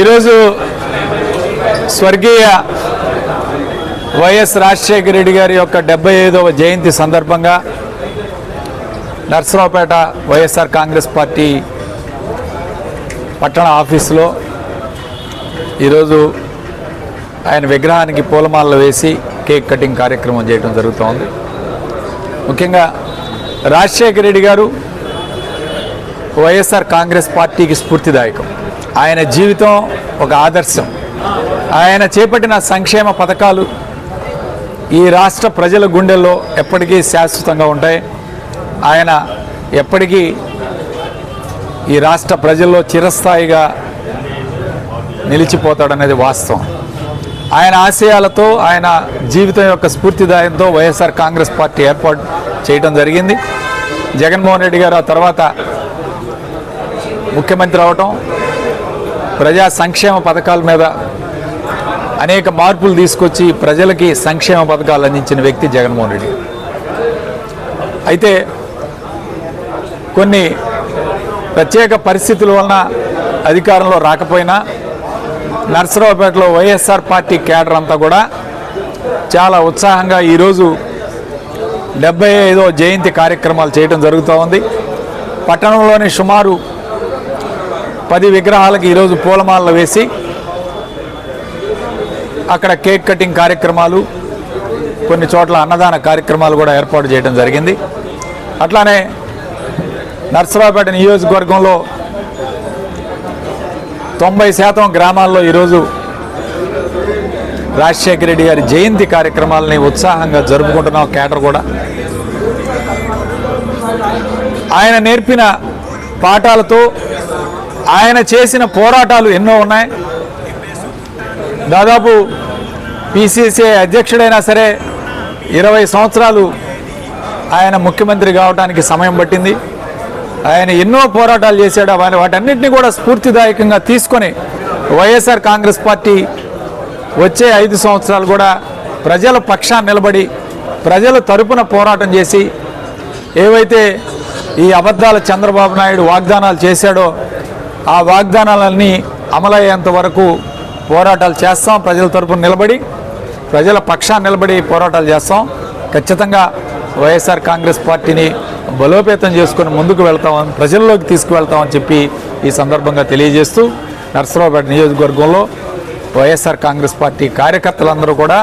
ఈరోజు స్వర్గీయ వైఎస్ రాజశేఖర రెడ్డి గారి యొక్క డెబ్బై ఐదవ జయంతి సందర్భంగా నర్సరావుపేట వైఎస్ఆర్ కాంగ్రెస్ పార్టీ పట్టణ ఆఫీసులో ఈరోజు ఆయన విగ్రహానికి పూలమాలలు వేసి కేక్ కటింగ్ కార్యక్రమం చేయడం జరుగుతోంది. ముఖ్యంగా రాజశేఖర రెడ్డి గారు వైఎస్ఆర్ కాంగ్రెస్ పార్టీకి స్ఫూర్తిదాయకం. ఆయన జీవితం ఒక ఆదర్శం. ఆయన చేపట్టిన సంక్షేమ పథకాలు ఈ రాష్ట్ర ప్రజల గుండెల్లో ఎప్పటికీ శాశ్వతంగా ఉంటాయి. ఆయన ఎప్పటికీ ఈ రాష్ట్ర ప్రజల్లో చిరస్థాయిగా నిలిచిపోతాడనేది వాస్తవం. ఆయన ఆశయాలతో ఆయన జీవితం యొక్క స్ఫూర్తిదాయంతో వైఎస్ఆర్ కాంగ్రెస్ పార్టీ ఏర్పాటు చేయడం జరిగింది. జగన్మోహన్ రెడ్డి గారు ఆ తర్వాత ముఖ్యమంత్రి అవటం ప్రజా సంక్షేమ పథకాల మీద అనేక మార్పులు తీసుకొచ్చి ప్రజలకి సంక్షేమ పథకాలు అందించిన వ్యక్తి జగన్మోహన్ రెడ్డి. అయితే కొన్ని ప్రత్యేక పరిస్థితుల వలన అధికారంలో రాకపోయినా నర్సరావుపేటలో వైఎస్ఆర్ పార్టీ కేడర్ అంతా కూడా చాలా ఉత్సాహంగా ఈరోజు డెబ్బై ఐదో జయంతి కార్యక్రమాలు చేయడం జరుగుతూ ఉంది. పట్టణంలోని సుమారు పది విగ్రహాలకు ఈరోజు పూలమాలలు వేసి అక్కడ కేక్ కటింగ్ కార్యక్రమాలు కొన్ని చోట్ల అన్నదాన కార్యక్రమాలు కూడా ఏర్పాటు చేయడం జరిగింది. అట్లానే నర్సరావుపేట నియోజకవర్గంలో తొంభై శాతం గ్రామాల్లో ఈరోజు రాజశేఖర రెడ్డి గారి జయంతి కార్యక్రమాలని ఉత్సాహంగా జరుపుకుంటున్నాం కేటర్ కూడా. ఆయన నేర్పిన పాఠాలతో ఆయన చేసిన పోరాటాలు ఎన్నో ఉన్నాయి. దాదాపు పిసిసిఐ అధ్యక్షుడైనా సరే ఇరవై సంవత్సరాలు ఆయన ముఖ్యమంత్రి కావడానికి సమయం పట్టింది. ఆయన ఎన్నో పోరాటాలు చేశాడు. ఆయన వాటన్నిటిని కూడా స్ఫూర్తిదాయకంగా తీసుకొని వైఎస్ఆర్ కాంగ్రెస్ పార్టీ వచ్చే ఐదు సంవత్సరాలు కూడా ప్రజల పక్షాన్ని నిలబడి ప్రజల తరపున పోరాటం చేసి ఏవైతే ఈ అబద్ధాల చంద్రబాబు నాయుడు వాగ్దానాలు చేశాడో ఆ వాగ్దానాలన్నీ అమలయ్యేంత వరకు పోరాటాలు చేస్తాం. ప్రజల తరపున నిలబడి ప్రజల పక్షాన్ని నిలబడి పోరాటాలు చేస్తాం. ఖచ్చితంగా వైఎస్ఆర్ కాంగ్రెస్ పార్టీని బలోపేతం చేసుకుని ముందుకు వెళ్తామని ప్రజల్లోకి తీసుకువెళ్తామని చెప్పి ఈ సందర్భంగా తెలియజేస్తూ నర్సరావుపేట నియోజకవర్గంలో వైఎస్ఆర్ కాంగ్రెస్ పార్టీ కార్యకర్తలందరూ కూడా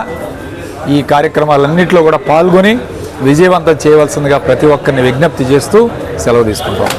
ఈ కార్యక్రమాలన్నింటిలో కూడా పాల్గొని విజయవంతం చేయవలసిందిగా ప్రతి ఒక్కరిని విజ్ఞప్తి చేస్తూ సెలవు తీసుకుంటాం